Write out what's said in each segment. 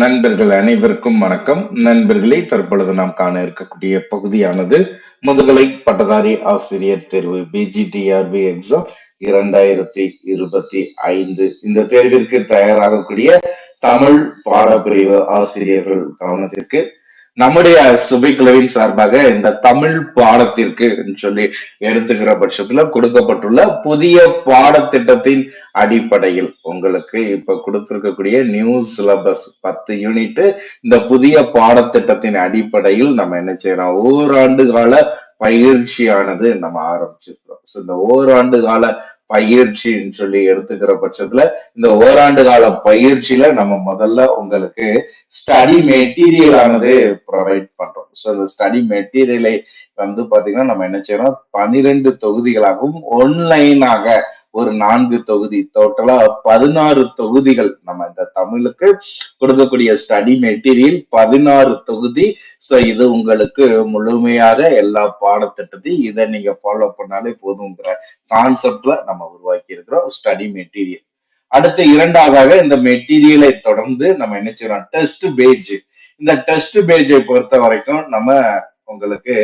நண்பர்கள் அனைவருக்கும் வணக்கம். நண்பர்களே தற்பொழுது நாம் காண இருக்கக்கூடிய பகுதியானது முதுகலை பட்டதாரி ஆசிரியர் தேர்வு பிஜிடிஆர்பி எக்ஸாம் இரண்டாயிரத்தி இருபத்தி ஐந்து. இந்த தேர்விற்கு தயாராகக்கூடிய தமிழ் பாடப்பிரிவு ஆசிரியர்கள் கவனத்திற்கு நம்முடைய சுபிக்குழுவின் சார்பாக இந்த தமிழ் பாடத்திற்கு சொல்லி எடுத்துக்கிற பட்சத்துல கொடுக்கப்பட்டுள்ள புதிய பாடத்திட்டத்தின் அடிப்படையில் உங்களுக்கு இப்ப கொடுத்திருக்கக்கூடிய நியூ சிலபஸ் பத்து யூனிட் இந்த புதிய பாடத்திட்டத்தின் அடிப்படையில் நம்ம என்ன செய்யறோம்? ஓராண்டு கால பயிற்சியானது நம்ம ஆரம்பிச்சிருக்கிறோம். ஸோ இந்த ஓராண்டு கால பயிற்சின்னு சொல்லி எடுத்துக்கிற பட்சத்துல இந்த ஓராண்டு கால பயிற்சியில நம்ம முதல்ல உங்களுக்கு ஸ்டடி மெட்டீரியல் ஆனது ப்ரொவைட் பண்றோம். ஸோ இந்த ஸ்டடி மெட்டீரியலை வந்து பாத்தீங்கன்னா நம்ம என்ன செய்யறோம்? பனிரெண்டு தொகுதிகளாகவும் ஒன்லைனாக ஒரு நான்கு தொகுதி டோட்டலா பதினாறு தொகுதிகள் நம்ம இந்த தமிழுக்கு கொடுக்கக்கூடிய ஸ்டடி மெட்டீரியல் பதினாறு தொகுதி. ஸோ இது உங்களுக்கு முழுமையாக எல்லா பாடத்திட்டத்தையும் இதை நீங்க ஃபாலோ பண்ணாலே போதுங்கிற கான்செப்ட்ல நம்ம உருவாக்கி இருக்கிறோம் ஸ்டடி மெட்டீரியல் அடுத்து இரண்டாவதாக இந்த மெட்டீரியலை தொடர்ந்து நம்ம என்ன செய்யறோம் டெஸ்ட் பேஜ் இந்த டெஸ்ட் பேஜை பொறுத்த வரைக்கும் நம்ம உங்களுக்கு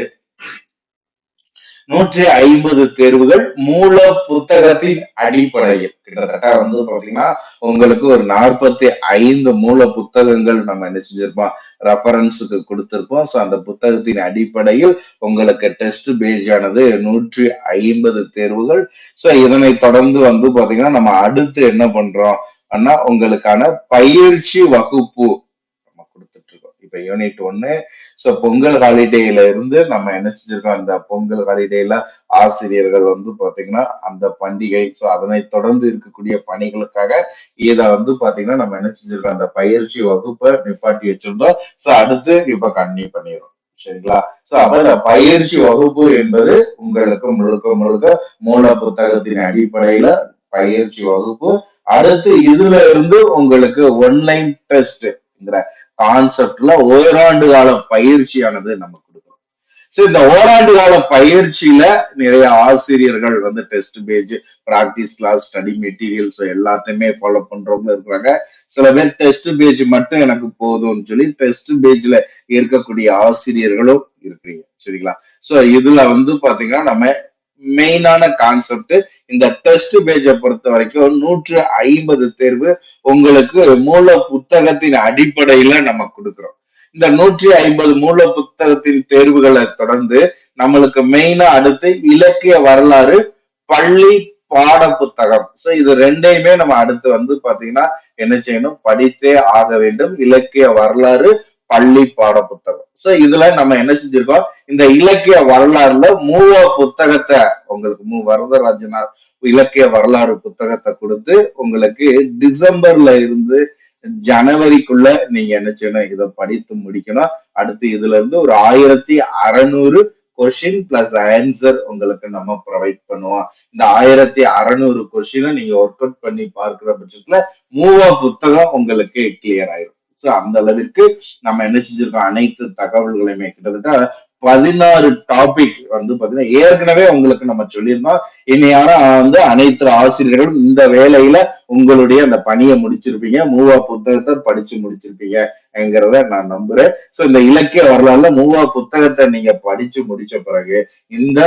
நூற்றி ஐம்பது தேர்வுகள் மூல புத்தகத்தின் அடிப்படையில். கிட்டத்தட்ட வந்து பாத்தீங்கன்னா உங்களுக்கு ஒரு நாற்பத்தி ஐந்து மூல புத்தகங்கள் நம்ம என்ன செஞ்சிருப்போம்? ரெஃபரன்ஸுக்கு கொடுத்திருப்போம். ஸோ அந்த புத்தகத்தின் அடிப்படையில் உங்களுக்கு டெஸ்ட் பேஜ் ஆனது நூற்றி ஐம்பது தேர்வுகள். ஸோ இதனை தொடர்ந்து வந்து பாத்தீங்கன்னா நம்ம அடுத்து என்ன பண்றோம்? ஆனா உங்களுக்கான பயிற்சி வகுப்பு இப்ப யூனிட் ஒன்னு. ஸோ பொங்கல் ஹாலிடேல இருந்து நம்ம என்ன செஞ்சிருக்கோம்? அந்த பொங்கல் ஹாலிடேல ஆசிரியர்கள் வந்து பாத்தீங்கன்னா அந்த பண்டிகை ஸோ அதனை தொடர்ந்து இருக்கக்கூடிய பணிகளுக்காக இதை வந்து பாத்தீங்கன்னா நம்ம என்ன செஞ்சிருக்கோம்? அந்த பயிற்சி வகுப்பை நிப்பாட்டி வச்சிருந்தோம். ஸோ அடுத்து இப்ப கன்னியூ பண்ணிடுறோம். சரிங்களா? சோ அப்ப இந்த பயிற்சி வகுப்பு என்பது உங்களுக்கு முழுக்க முழுக்க மூல புத்தகத்தின் அடிப்படையில பயிற்சி வகுப்பு. அடுத்து இதுல இருந்து உங்களுக்கு ஒன்லைன் அப்படிங்கிற கான்செப்ட்ல ஓராண்டு கால பயிற்சியானது நம்ம கொடுக்குறோம் ஸோ இந்த ஓராண்டு கால பயிற்சியில நிறைய ஆசிரியர்கள் வந்து test page practice class study materials எல்லாத்தையுமே ஃபாலோ பண்றவங்க இருக்கிறாங்க. சில பேர் டெஸ்ட் பேஜ் மட்டும் எனக்கு போதும்னு சொல்லி டெஸ்ட் பேஜ்ல இருக்கக்கூடிய ஆசிரியர்களும் இருக்கிறீங்க. சரிங்களா? ஸோ இதுல வந்து பாத்தீங்கன்னா நம்ம மெயினான கான்செப்ட் இந்த டெஸ்ட் பேஜை பொறுத்த வரைக்கும் நூற்று ஐம்பது தேர்வு உங்களுக்கு மூல புத்தகத்தின் அடிப்படையில நம்ம கொடுக்குறோம். இந்த நூற்றி ஐம்பது மூல புத்தகத்தின் தேர்வுகளை தொடர்ந்து நம்மளுக்கு மெயினா அடுத்து இலக்கிய வரலாறு பள்ளி பாட புத்தகம். சோ இது ரெண்டையுமே நம்ம அடுத்து வந்து பாத்தீங்கன்னா என்ன செய்யணும்? படித்தே ஆக வேண்டும். இலக்கிய வரலாறு பள்ளி பாட புத்தகம். சோ இதுல நம்ம என்ன செஞ்சிருக்கோம்? இந்த இலக்கிய வரலாறுல மூவ புத்தகத்தை உங்களுக்கு மு. வரதராஜனார் இலக்கிய வரலாறு புத்தகத்தை கொடுத்து உங்களுக்கு டிசம்பர்ல இருந்து ஜனவரிக்குள்ள நீங்க என்ன செய்யணும்? இதை படித்து முடிக்கணும். அடுத்து இதுல இருந்து ஒரு ஆயிரத்தி அறநூறு கொஷின் பிளஸ் ஆன்சர் உங்களுக்கு நம்ம ப்ரொவைட் பண்ணுவோம். இந்த ஆயிரத்தி அறநூறு கொஷினை நீங்க ஒர்க் அவுட் பண்ணி பார்க்கிற பட்சத்துல மூவா புத்தகம் உங்களுக்கு கிளியர் ஆயிரும். ஸோ அந்த அளவிற்கு நம்ம என்ன செஞ்சிருக்கோம்? அனைத்து தகவல்களையுமே கிட்டத்தட்ட பதினாறு டாபிக் வந்து பாத்தீங்கன்னா ஏற்கனவே உங்களுக்கு நம்ம சொல்லியிருந்தோம். இனி வந்து அனைத்து ஆசிரியர்களும் இந்த வேலையில உங்களுடைய அந்த பணியை முடிச்சிருப்பீங்க. மூவா புத்தகத்தை படிச்சு முடிச்சிருப்பீங்கிறத நான் நம்புறேன். ஸோ இந்த இலக்கிய வரலாறுல மூவா புத்தகத்தை நீங்க படிச்சு முடிச்ச பிறகு இந்த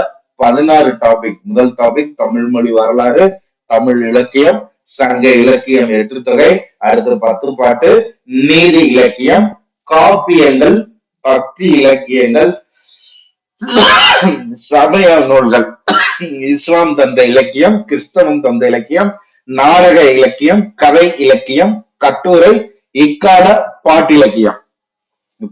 பதினாறு டாபிக் முதல் டாபிக் தமிழ் மொழி வரலாறு தமிழ் இலக்கியம் சங்க இலக்கியம் எட்டு தொகை அடுத்து பத்து பாட்டு நீதி இலக்கியம் காப்பியங்கள் பக்தி இலக்கியங்கள் சமய நூல்கள் இஸ்லாம் தந்த இலக்கியம் கிறிஸ்தவம் தந்த இலக்கியம் நாடக இலக்கியம் கதை இலக்கியம் கட்டுரை இக்கால பாட்டிலக்கியம்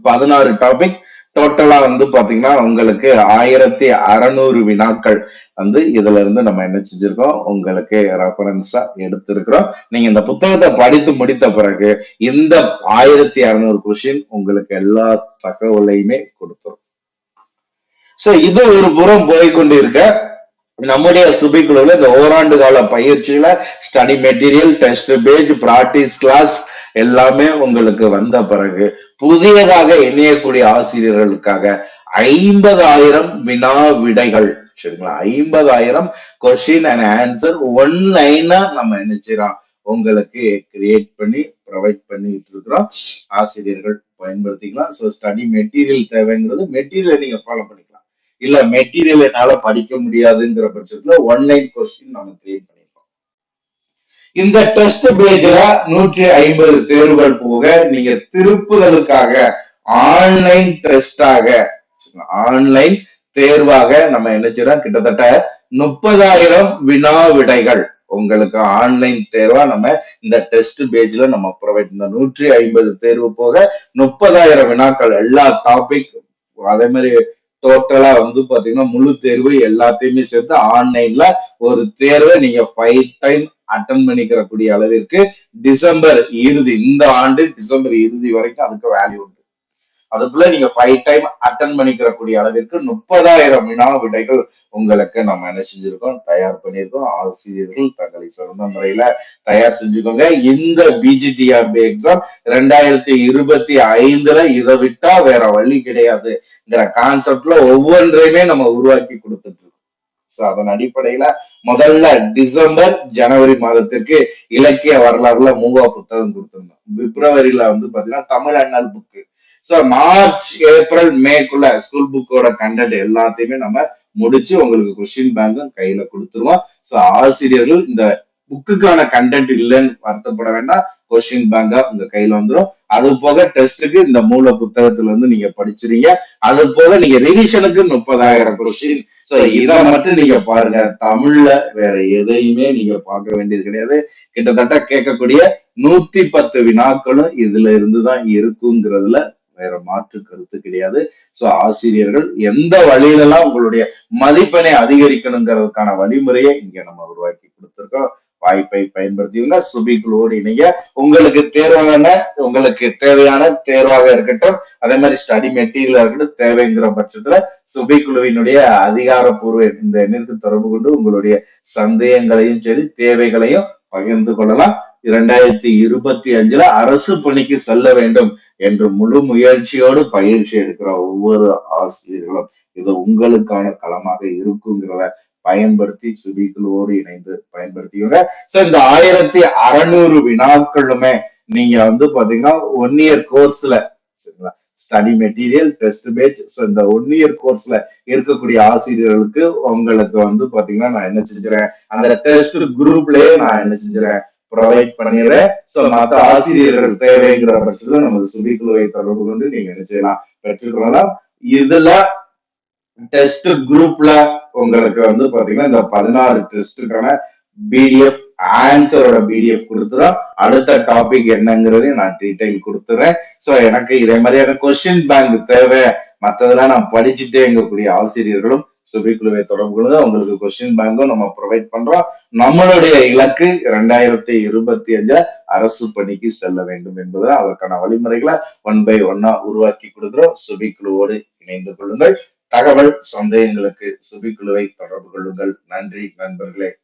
பதினாறு டாபிக் டோட்டலா வந்து பாத்தீங்கன்னா உங்களுக்கு ஆயிரத்தி அறநூறு வினாக்கள். வந்து இதுல இருந்து நம்ம என்ன செஞ்சிருக்கோம்? உங்களுக்கு ரெஃபரன்ஸா எடுத்திருக்கிறோம். நீங்க இந்த புத்தகத்தை படித்து முடித்த பிறகு இந்த ஆயிரத்தி அறுநூறு கொஸ்டின் உங்களுக்கு எல்லா தகவலையுமே கொடுத்துரும். சோ இது ஒரு புறம் போய்கொண்டு இருக்க நம்முடைய சுபிக்குழுல இந்த ஓராண்டு கால பயிற்சியில study material test page practice class எல்லாமே உங்களுக்கு வந்த பிறகு புதியதாக இணையக்கூடிய ஆசிரியர்களுக்காக ஐம்பதாயிரம் வினா விடைகள் சரிங்களா ஐம்பதாயிரம் கொஸ்டின் அண்ட் ஆன்சர் ஒன் லைனா நம்ம நினைச்சிடலாம் உங்களுக்கு கிரியேட் பண்ணி ப்ரொவைட் பண்ணிட்டு இருக்கிறோம். ஆசிரியர்கள் பயன்படுத்திக்கலாம். ஸோ ஸ்டடி மெட்டீரியல் தேவைங்கிறது மெட்டீரியலை நீங்க ஃபாலோ பண்ணிக்கலாம். இல்ல மெட்டீரியல் என்னால படிக்க முடியாதுங்கிற பட்சத்துல ஒன்லைன் கொஸ்டின் நம்ம கிரியேட் பண்ணிக்கலாம். இந்த டெஸ்ட் பேஜ்ல நூற்றி ஐம்பது தேர்வுகள் போக நீங்க திருப்புதலுக்காக ஆன்லைன் டெஸ்டாக ஆன்லைன் தேர்வாக நம்ம என்ன செய்யறோம்? கிட்டத்தட்ட முப்பதாயிரம் வினா விடைகள் உங்களுக்கு ஆன்லைன் தேர்வா நம்ம இந்த டெஸ்ட் பேஜ்ல நம்ம ப்ரொவைட் இந்த நூற்றி ஐம்பது தேர்வு போக முப்பதாயிரம் வினாக்கள். எல்லா டாபிக் அதே மாதிரி டோட்டலா வந்து பாத்தீங்கன்னா முழு தேர்வு எல்லாத்தையுமே சேர்த்து ஆன்லைன்ல ஒரு தேர்வை நீங்க ஃபைவ் டைம் அட்டன் பண்ணிக்கிற கூடிய அளவிற்கு டிசம்பர் இறுதி இந்த ஆண்டு டிசம்பர் இறுதி வரைக்கும் அதுக்கு வேல்யூ அதுக்குள்ள நீங்க ஃபைவ் டைம் அட்டன் பண்ணிக்கிறக்கூடிய அளவிற்கு முப்பதாயிரம் வினா விடைகள் உங்களுக்கு நம்ம என்ன செஞ்சிருக்கோம் தயார் பண்ணியிருக்கோம் ஆசிரியர்கள் தங்களை சிறந்த முறையில தயார் செஞ்சுக்கோங்க. இந்த பிஜிடிஆர்பி எக்ஸாம் ரெண்டாயிரத்தி இருபத்தி ஐந்துல இதை விட்டா வேற வழி கிடையாதுங்கிற கான்செப்ட்ல ஒவ்வொன்றையுமே நம்ம உருவாக்கி கொடுத்துட்டு இருக்கோம். ஸோ அதன் அடிப்படையில முதல்ல டிசம்பர் ஜனவரி மாதத்திற்கு இலக்கிய வரலாறுல மூவா புத்தகம் கொடுத்திருந்தோம். பிப்ரவரியில வந்து பாத்தீங்கன்னா தமிழ் அண்ணல் புக்கு ஸோ மார்ச் ஏப்ரல் மேக்குள்ள ஸ்கூல் புக்கோட கண்டென்ட் எல்லாத்தையுமே நம்ம முடிச்சு உங்களுக்கு கொஸ்டின் பேங்கும் கையில கொடுத்துருவோம். ஸோ ஆசிரியர்கள் இந்த புக்குக்கான கண்டென்ட் இல்லைன்னு வருத்தப்பட வேண்டாம். கொஸ்டின் பேங்கா உங்க கையில வந்துடும் அது போக டெஸ்ட்டுக்கு இந்த மூல புத்தகத்துல இருந்து நீங்க படிச்சிருங்க. அது போக நீங்க ரிவிஷனுக்கு முப்பதாயிரம் கொஸ்டின் சோ இதை மட்டும் நீங்க பாருங்க. தமிழ்ல வேற எதையுமே நீங்க பார்க்க வேண்டியது கிடையாது. கிட்டத்தட்ட கேட்கக்கூடிய நூத்தி பத்து வினாக்களும் இதுல இருந்துதான் இருக்குங்கிறதுல வேற மாற்று கருத்து கிடையாது. சோ ஆசிரியர்கள் எந்த வழியிலெல்லாம் உங்களுடைய மதிப்பெண்ணை அதிகரிக்கணுங்கிறதுக்கான வழிமுறையை இங்க நம்ம உருவாக்கி கொடுத்திருக்கோம். வாய்ப்பை பயன்படுத்தியுங்க சுபிக்குழுவோடு இணைய. உங்களுக்கு தேர்வான உங்களுக்கு தேவையான தேர்வாக இருக்கட்டும். அதே மாதிரி ஸ்டடி மெட்டீரியலாக இருக்கட்டும் தேவைங்கிற பட்சத்துல சுபிக்குழுவினுடைய அதிகாரப்பூர்வ இந்த எண்ணிற்கு தொடர்பு கொண்டு உங்களுடைய சந்தேகங்களையும் சரி தேவைகளையும் பகிர்ந்து கொள்ளலாம். இரண்டாயிரத்தி இருபத்தி அஞ்சுல அரசு பணிக்கு செல்ல வேண்டும் என்று முழு முயற்சியோடு பயிற்சி எடுக்கிற ஒவ்வொரு ஆசிரியர்களும் இது உங்களுக்கான களமாக இருக்குங்கிறத பயன்படுத்தி சுபிகளோடு இணைந்து பயன்படுத்திக்கோங்க. சோ இந்த ஆயிரத்தி அறநூறு வினாக்களுமே நீங்க வந்து பாத்தீங்கன்னா ஒன் இயர் கோர்ஸ்ல சரிங்களா? Study material test batch so இந்த ஒன் இயர் கோர்ஸ்ல இருக்கக்கூடிய ஆசிரியர்களுக்கு உங்களுக்கு வந்து பாத்தீங்கன்னா நான் என்ன செஞ்சுறேன் அந்த டெஸ்ட் குரூப்லயே நான் என்ன செஞ்சுறேன் ப்ரொவைட் பண்ணிடுறேன் ஸோ மற்ற ஆசிரியர்கள் தேவைங்கிற பட்சத்துல நமது சுபிக்குழுவை தொடர்பு கொண்டு நீங்க என்ன செய்யலாம் பெற்றுக்கொள்ளலாம் இதுல டெஸ்ட் குரூப்ல உங்களுக்கு வந்து பாத்தீங்கன்னா இந்த பதினாறு டெஸ்ட்டுக்கான பிடிஎஃப் ஆன்சரோட பிடிஎஃப் கொடுத்துறோம். அடுத்த டாபிக் என்னங்கிறதையும் நான் டீட்டெயில் கொடுத்துறேன். ஸோ எனக்கு இதே மாதிரியான கொஸ்டின் பேங்க் தேவை. மற்றதெல்லாம் நான் படிச்சுட்டே எங்கக்கூடிய ஆசிரியர்களும் சிபிக்குழுவை தொடர்பு கொள்ளுங்க. உங்களுக்கு கொஸ்டின் பேங்கும் நம்ம ப்ரொவைட் பண்றோம். நம்மளுடைய இலக்கு இரண்டாயிரத்தி இருபத்தி அஞ்சுல அரசு பணிக்கு செல்ல வேண்டும் என்பது அதற்கான வழிமுறைகளை ஒன் பை ஒன்னா உருவாக்கி கொடுக்கிறோம். சுபிக்குழுவோடு இணைந்து கொள்ளுங்கள். தகவல் சந்தேகங்களுக்கு சுபிக்குழுவை தொடர்பு கொள்ளுங்கள். நன்றி நண்பர்களே.